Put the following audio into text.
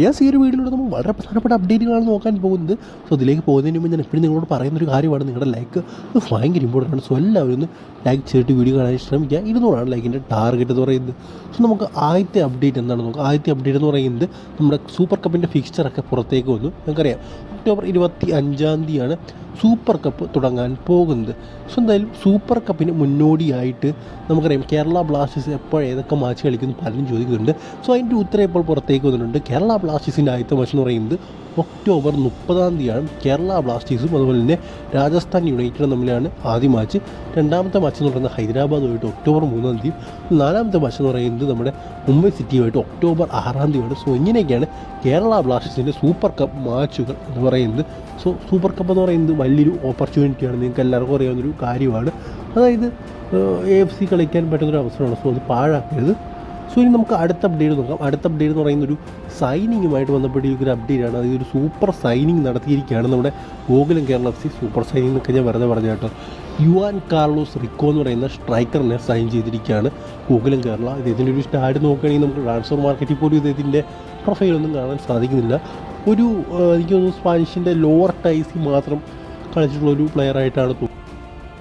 Yes ഈ ഒരു വീഡിയോയിലൂടെ നമ്മൾ വളരെ പ്രധാനപ്പെട്ട അപ്ഡേറ്റുകളാണ് നോക്കാൻ പോകുന്നത്. സോ ഇതിലേക്ക് പോകുന്നതിന് മുമ്പ് ഞാൻ എപ്പോഴും നിങ്ങളോട് പറയുന്നൊരു കാര്യമാണ്. നിങ്ങളുടെ ലൈക്ക് അത് ഭയങ്കര ഇമ്പോർട്ടന്റ് ആണ്. സോ എല്ലാവരും ഒന്ന് ലൈക്ക് ചെയ്തിട്ട് വീഡിയോ കാണാൻ ശ്രമിക്കുക. ഇരുന്നൂറാണ് ലൈക്കിന്റെ ടാർഗറ്റ് എന്ന് പറയുന്നത്. സോ നമുക്ക് ആദ്യത്തെ അപ്ഡേറ്റ് എന്താണ്? നോക്കുക ആദ്യത്തെ അപ്ഡേറ്റ് എന്ന് പറയുന്നത് നമ്മുടെ സൂപ്പർ കപ്പിന്റെ ഫിക്സ്ചറൊക്കെ പുറത്തേക്ക് വന്നു. നമുക്കറിയാം. ഒക്ടോബർ ഇരുപത്തി അഞ്ചാം തീയതിയാണ് സൂപ്പർ കപ്പ് തുടങ്ങാൻ പോകുന്നത്. സോ എന്തായാലും സൂപ്പർ കപ്പിന് മുന്നോടിയായിട്ട് നമുക്കറിയാം കേരള ബ്ലാസ്റ്റേഴ്സ് എപ്പോഴേതൊക്കെ മാച്ച് കളിക്കുന്നു പലരും ചോദിക്കുന്നുണ്ട്. സോ അതിന്റെ ഉത്തരം ഇപ്പോൾ പുറത്തേക്ക് വന്നിട്ടുണ്ട്. കേരള ബ്ലാസ്റ്റേഴ്സിന്റെ ആദ്യത്തെ മത്സരം എന്ന് പറയുന്നത് ഒക്ടോബർ മുപ്പതാം തീയതിയാണ് കേരള ബ്ലാസ്റ്റേഴ്സും അതുപോലെ തന്നെ രാജസ്ഥാൻ യുണൈറ്റഡും തമ്മിലാണ് ആദ്യ മാച്ച്. രണ്ടാമത്തെ മാച്ച് എന്ന് പറയുന്നത് ഹൈദരാബാദുമായിട്ട് ഒക്ടോബർ മൂന്നാം തീയതി. നാലാമത്തെ മാച്ച് എന്ന് പറയുന്നത് നമ്മുടെ മുംബൈ സിറ്റിയുമായിട്ട് ഒക്ടോബർ ആറാം തീയതിയാണ്. സോ ഇങ്ങനെയൊക്കെയാണ് കേരള ബ്ലാസ്റ്റേഴ്സിന്റെ സൂപ്പർ കപ്പ് മാച്ചുകൾ എന്ന് പറയുന്നത്. സോ സൂപ്പർ കപ്പ് എന്ന് പറയുന്നത് വലിയൊരു ഓപ്പർച്യൂണിറ്റിയാണ് നിങ്ങൾക്ക് എല്ലാവർക്കും അറിയാവുന്നൊരു കാര്യമാണ്. അതായത് എ എഫ് സി കളിക്കാൻ പറ്റുന്നൊരു അവസരമാണ്. സോ അത് പാഴാക്കരുത്. സോ ഇനി നമുക്ക് അടുത്ത അപ്ഡേറ്റ് നോക്കാം. അടുത്ത അപ്ഡേറ്റ് എന്ന് പറയുന്ന ഒരു സൈനിങ്ങുമായിട്ട് ബന്ധപ്പെട്ട് ഒരു അപ്ഡേറ്റ് ആണ്. അതായത് ഒരു സൂപ്പർ സൈനിങ് നടത്തിയിരിക്കുകയാണ് നമ്മുടെ Gokulam Kerala F C super signing എന്നൊക്കെ ഞാൻ വെറുതെ പറഞ്ഞു കേട്ടോ. യുവാൻ കാർലോസ് റിക്കോ എന്ന് പറയുന്ന സ്ട്രൈക്കറിനെ സൈൻ ചെയ്തിരിക്കുകയാണ് ഗോകുലം കേരള. ഇദ്ദേഹത്തിന്റെ ഒരു സ്റ്റാഡ് നോക്കുകയാണെങ്കിൽ നമുക്ക് ട്രാൻസ്ഫർ മാർക്കറ്റിൽ പോലും ഇദ്ദേഹത്തിന്റെ പ്രൊഫൈലൊന്നും കാണാൻ സാധിക്കുന്നില്ല. ഒരു എനിക്ക് തോന്നുന്നു സ്പാനിഷിന്റെ ലോവർ ടൈസിൽ മാത്രം കളിച്ചിട്ടുള്ള ഒരു പ്ലെയർ ആയിട്ടാണ് തോന്നുന്നത്.